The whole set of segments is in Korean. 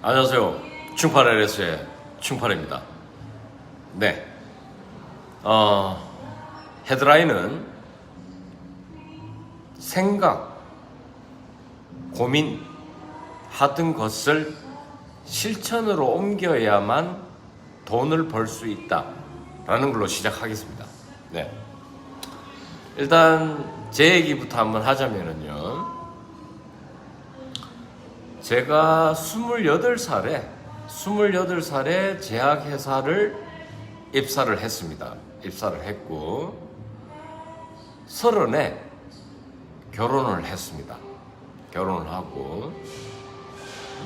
안녕하세요. 충팔 LS의 충팔입니다. 네. 어, 헤드라인은 생각, 고민, 하던 것을 실천으로 옮겨야만 돈을 벌 수 있다. 라는 걸로 시작하겠습니다. 네. 일단 제 얘기부터 한번 하자면은요. 제가 28살에 28살에 제약회사를 입사를 했습니다. 입사를 했고 서른에 결혼을 했습니다. 결혼을 하고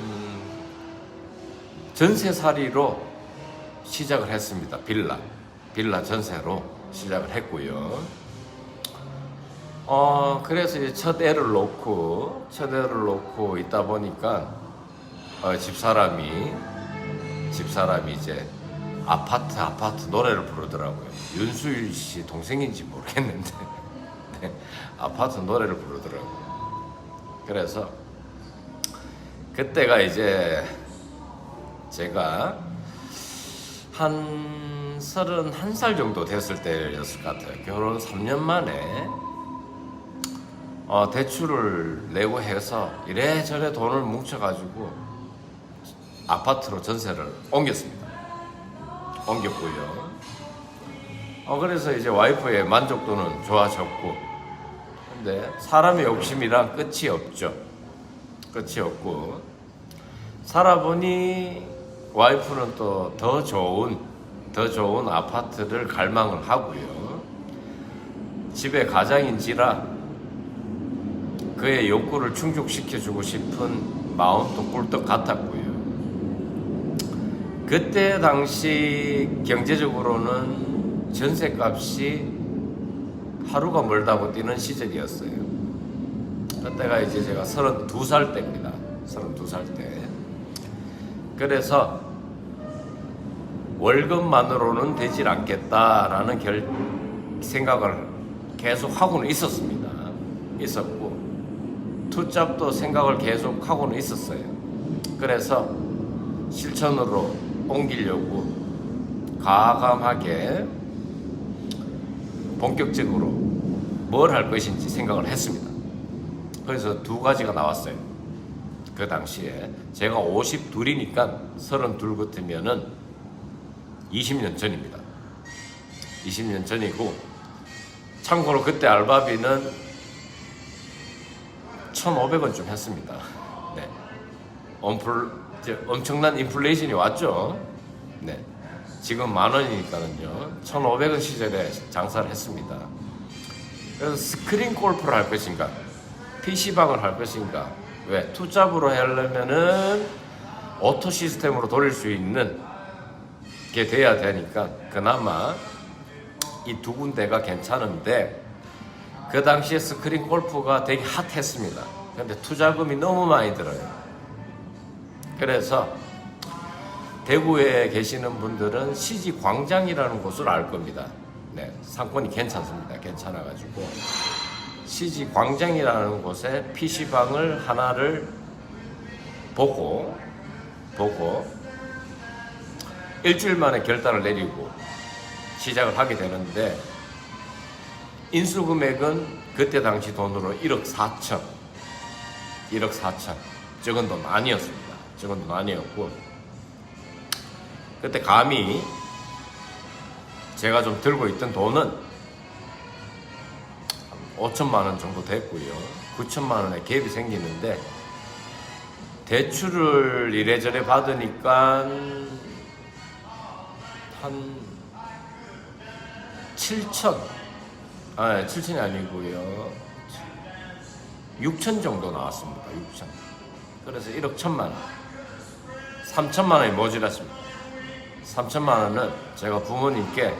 음, 전세살이로 시작을 했습니다. 빌라 빌라 전세로 시작을 했고요. 어, 그래서 이제 첫 애를 놓고, 첫 애를 놓고 있다 보니까, 어, 집사람이, 집사람이 이제 아파트, 아파트 노래를 부르더라고요. 윤수일 씨 동생인지 모르겠는데, 네, 아파트 노래를 부르더라고요. 그래서, 그때가 이제 제가 한 31살 정도 됐을 때였을 것 같아요. 결혼 3년 만에 어, 대출을 내고 해서 이래저래 돈을 뭉쳐가지고 아파트로 전세를 옮겼습니다. 옮겼고요. 어, 그래서 이제 와이프의 만족도는 좋아졌고, 근데 사람의 욕심이란 끝이 없죠. 끝이 없고, 살아보니 와이프는 또 더 좋은, 더 좋은 아파트를 갈망을 하고요. 집에 가장인지라 그의 욕구를 충족시켜주고 싶은 마음도 꿀떡 같았고요. 그때 당시 경제적으로는 전세값이 하루가 멀다고 뛰는 시절이었어요. 그때가 이제 제가 32살 때입니다. 32살 때. 그래서 월급만으로는 되질 않겠다라는 결, 생각을 계속 하고는 있었습니다. 있었고, 투잡도 생각을 계속 하고는 있었어요. 그래서 실천으로 옮기려고 과감하게 본격적으로 뭘 할 것인지 생각을 했습니다. 그래서 두 가지가 나왔어요. 그 당시에 제가 52이니까 32 같으면은 20년 전입니다. 20년 전이고 참고로 그때 알바비는 1,500원 좀 했습니다. 네. 엄플, 엄청난 인플레이션이 왔죠. 네. 지금 만 원이니까는요. 1,500원 시절에 장사를 했습니다. 그래서 스크린 골프를 할 것인가? PC방을 할 것인가? 왜? 투잡으로 하려면은 오토 시스템으로 돌릴 수 있는 게 돼야 되니까 그나마 이 두 군데가 괜찮은데 그 당시에 스크린 골프가 되게 핫했습니다. 근데 투자금이 너무 많이 들어요. 그래서 대구에 계시는 분들은 CG 광장이라는 곳을 알 겁니다. 네, 상권이 괜찮습니다. 괜찮아가지고 CG 광장이라는 곳에 PC방을 하나를 보고 보고 일주일 만에 결단을 내리고 시작을 하게 되는데 인수 금액은 그때 당시 돈으로 1억 4천 1억 4천 적은 돈 아니었습니다. 적은 돈 아니었고 그때 감히 제가 좀 들고 있던 돈은 5천만 원 정도 됐고요. 9천만 원의 갭이 생기는데 대출을 이래저래 받으니까 한 7천 아, 7천이 아니고요. 6천 정도 나왔습니다. 6천. 그래서 1억 1천만 원. 3천만 원이 모자랐습니다. 3천만 원은 제가 부모님께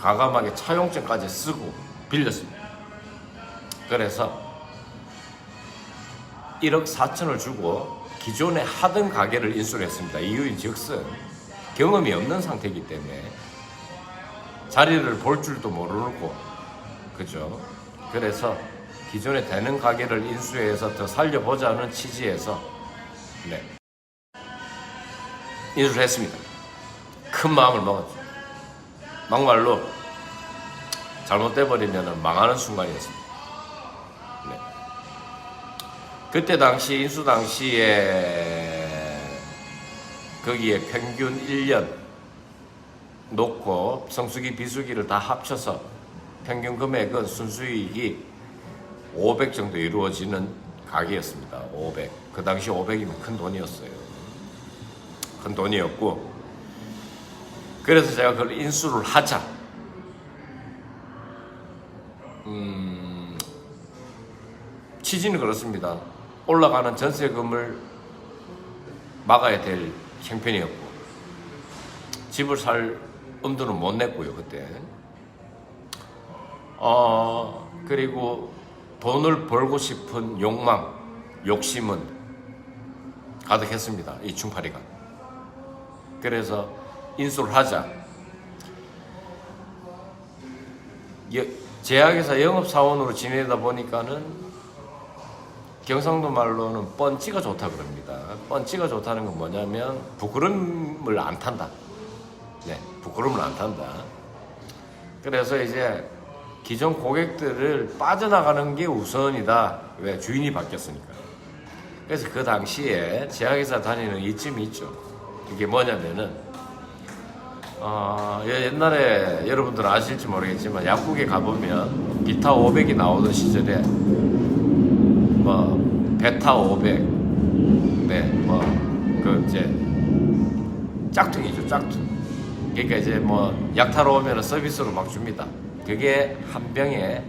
가감하게 차용증까지 쓰고 빌렸습니다. 그래서 1억 4천을 주고 기존에 하던 가게를 인수를 했습니다. 이유인 즉슨 경험이 없는 상태이기 때문에 자리를 볼 줄도 모르고 그죠? 그래서 기존에 되는 가게를 인수해서 더 살려보자는 취지에서 네. 인수를 했습니다. 큰 마음을 먹었죠. 막말로 잘못돼 버리면 망하는 순간이었습니다. 네. 그때 당시 인수 당시에 거기에 평균 1년 놓고 성수기 비수기를 다 합쳐서 평균 금액은 순수익이 500 정도 이루어지는 가게였습니다. 500. 그 당시 500이면 큰 돈이었어요. 큰 돈이었고 그래서 제가 그걸 인수를 하자. 음, 취지는 그렇습니다. 올라가는 전세금을 막아야 될 형편이었고 집을 살 엄두는 못 냈고요 그때. 어 그리고 돈을 벌고 싶은 욕망, 욕심은 가득했습니다. 이 중파리가. 그래서 인수를 하자. 여- 제약회사 영업사원으로 지내다 보니까는 경상도 말로는 뻔찌가 좋다 그럽니다. 뻔찌가 좋다는 건 뭐냐면 부끄럼을 안 탄다. 네, 부끄럼을 안 탄다. 그래서 이제 기존 고객들을 빠져나가는 게 우선이다. 왜? 주인이 바뀌었으니까. 그래서 그 당시에 제약회사 다니는 이쯤이 있죠. 이게 뭐냐면은, 어, 예- 옛날에 여러분들은 아실지 모르겠지만 약국에 가보면 비타 500이 나오던 시절에 뭐 베타 500, 네, 뭐그 이제 짝퉁이죠, 짝퉁. 그러니까 이제 뭐 약타로 오면 서비스로 막 줍니다. 그게 한 병에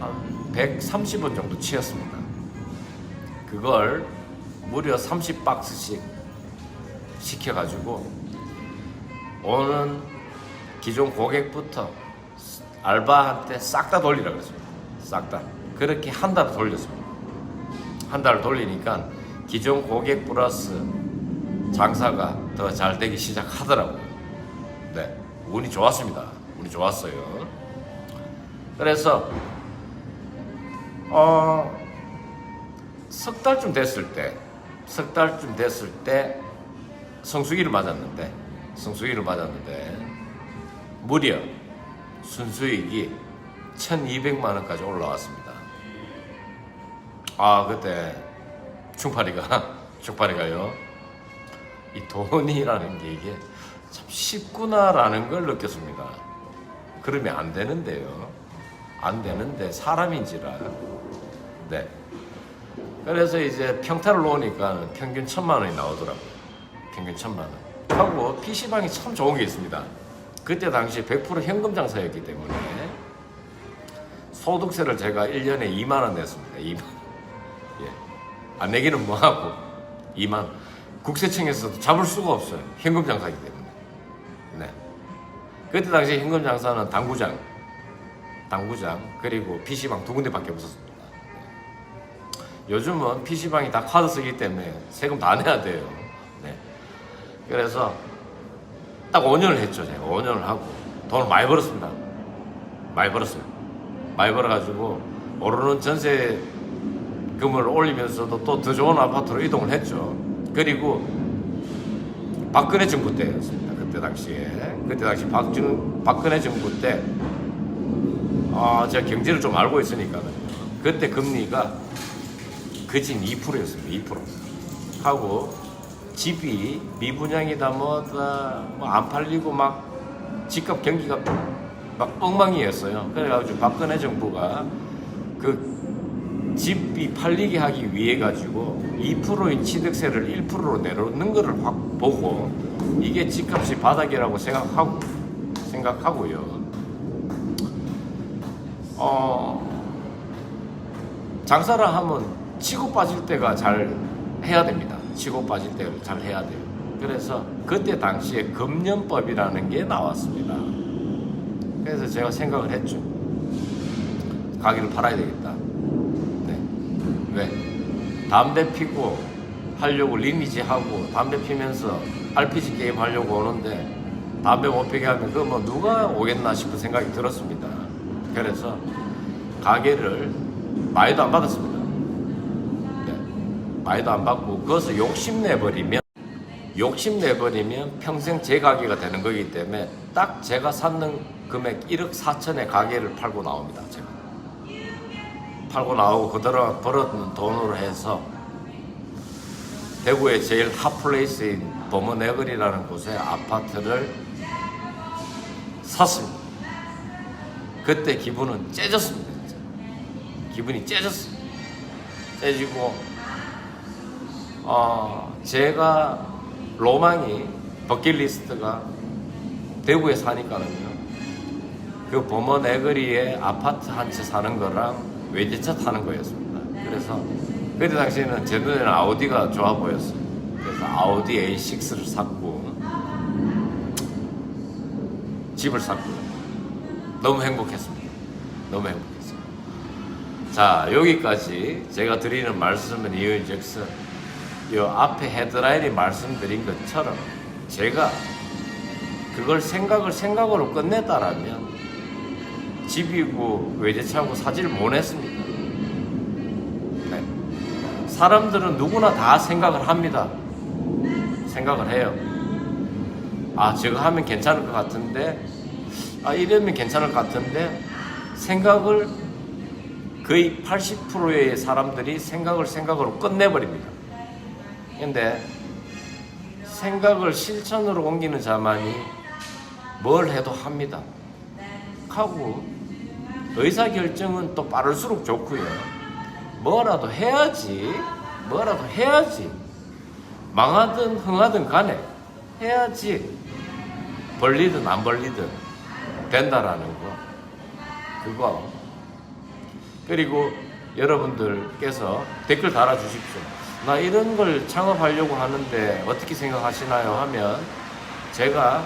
한 130원 정도 치였습니다. 그걸 무려 30박스씩 시켜가지고 오는 기존 고객부터 알바한테 싹 다 돌리라 그랬습니다. 싹 다. 그렇게 한 달을 돌렸습니다. 한 달을 돌리니까 기존 고객 플러스 장사가 더 잘 되기 시작하더라고요. 네. 운이 좋았습니다. 운이 좋았어요. 그래서, 어, 석 달쯤 됐을 때, 석 달쯤 됐을 때 성수기를 맞았는데, 성수기를 맞았는데, 무려 순수익이 1200만 원까지 올라왔습니다. 아, 그때 충파리가, 충파리가요. 이 돈이라는 게 이게 참 쉽구나라는 걸 느꼈습니다. 그러면 안 되는데요. 안 되는데 사람인지라. 네. 그래서 이제 평타를 놓으니까 평균 천만 원이 나오더라고요. 평균 천만 원. 하고 PC방이 참 좋은 게 있습니다. 그때 당시 100% 현금 장사였기 때문에 소득세를 제가 1년에 2만 원 냈습니다. 2만. 예. 안 내기는 뭐하고 2만. 국세청에서도 잡을 수가 없어요. 현금 장사이기 때문에. 네. 그때 당시 현금 장사는 당구장, 당구장 그리고 PC방 두 군데밖에 없었습니다. 네. 요즘은 PC방이 다 카드 쓰기 때문에 세금 다 내야 돼요. 네. 그래서 딱 5년을 했죠. 제가 5년을 하고 돈을 많이 벌었습니다. 많이 벌었어요. 많이 벌어가지고 오르는 전세금을 올리면서도 또 더 좋은 아파트로 이동을 했죠. 그리고 박근혜 정부 때였습니다. 그때 당시에 그때 당시 박준 박근혜 정부 때 아, 제가 경제를 좀 알고 있으니까 그때 금리가 그진 2%였습니다. 2% 하고 집이 미분양이다 뭐다 뭐 안 팔리고 막 집값 경기가 막 엉망이었어요. 그래가지고 박근혜 정부가 그 집이 팔리게 하기 위해 가지고 2%인 취득세를 1%로 내놓는 거를 확 보고 이게 집값이 바닥이라고 생각하고 생각하고요. 어 장사를 하면 치고 빠질 때가 잘 해야 됩니다. 치고 빠질 때를 잘 해야 돼요. 그래서 그때 당시에 금연법이라는 게 나왔습니다. 그래서 제가 생각을 했죠. 가게를 팔아야 되겠다. 네. 왜? 담배 피고 하려고 리니지 하고 담배 피면서 RPG 게임 하려고 오는데 담배 못 피게 하면 그 뭐 누가 오겠나 싶은 생각이 들었습니다. 그래서 가게를 많이도 안 받았습니다. 네. 많이도 안 받고 그것을 욕심내 버리면 욕심내버리면 평생 제 가게가 되는 거기 때문에 딱 제가 샀는 금액 1억 4천의 가게를 팔고 나옵니다. 제가. 팔고 나오고 그대로 벌었는 돈으로 해서 대구의 제일 핫플레이스인 범어네거리라는 곳에 아파트를 샀습니다. 그때 기분은 째졌습니다. 기분이 째졌습니다. 째지고 어, 제가 로망이 버킷리스트가 대구에 사니까는요. 그 범어네거리에 아파트 한 채 사는 거랑 외제차 타는 거였습니다. 그래서 그때 당시에는 제 눈에는 아우디가 좋아 보였어요. 그래서 아우디 A6를 샀고 집을 샀고요. 너무 행복했습니다. 너무 행복했어요. 자 여기까지 제가 드리는 말씀은 이유즉슨 이 앞에 헤드라인이 말씀드린 것처럼 제가 그걸 생각을 생각으로 끝냈다라면 집이고 외제차고 사지를 못 했습니다. 네. 사람들은 누구나 다 생각을 합니다. 생각을 해요. 아, 저거 하면 괜찮을 것 같은데, 아, 이러면 괜찮을 것 같은데, 생각을 거의 80%의 사람들이 생각을 생각으로 끝내버립니다. 근데 생각을 실천으로 옮기는 자만이 뭘 해도 합니다. 하고 의사 결정은 또 빠를수록 좋고요. 뭐라도 해야지, 뭐라도 해야지. 망하든 흥하든 간에 해야지. 벌리든 안 벌리든 된다라는 거. 그거. 그리고 여러분들께서 댓글 달아주십시오. 나 이런 걸 창업하려고 하는데 어떻게 생각하시나요? 하면 제가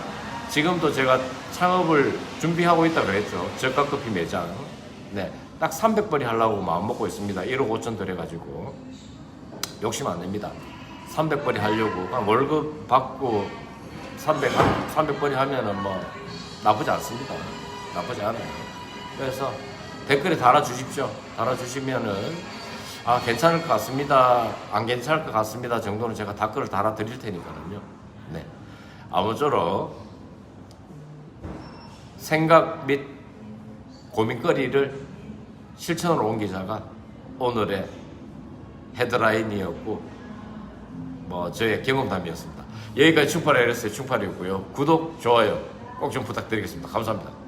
지금도 제가 창업을 준비하고 있다고 했죠. 저가 커피 매장. 네. 딱 300벌이 하려고 마음 먹고 있습니다. 1억 5천 들여가지고. 욕심 안 냅니다. 300벌이 하려고. 월급 받고 300, 300벌이 하면은 뭐 나쁘지 않습니다. 나쁘지 않아요. 그래서 댓글에 달아주십시오. 달아주시면은 아 괜찮을 것 같습니다. 안 괜찮을 것 같습니다. 정도는 제가 댓글을 달아드릴 테니까요. 네. 아무쪼록 생각 및 고민거리를 실천으로 옮기자가 오늘의 헤드라인이었고 뭐 저의 경험담이었습니다. 여기까지 충팔 LS의 충팔이었고요. 구독, 좋아요 꼭 좀 부탁드리겠습니다. 감사합니다.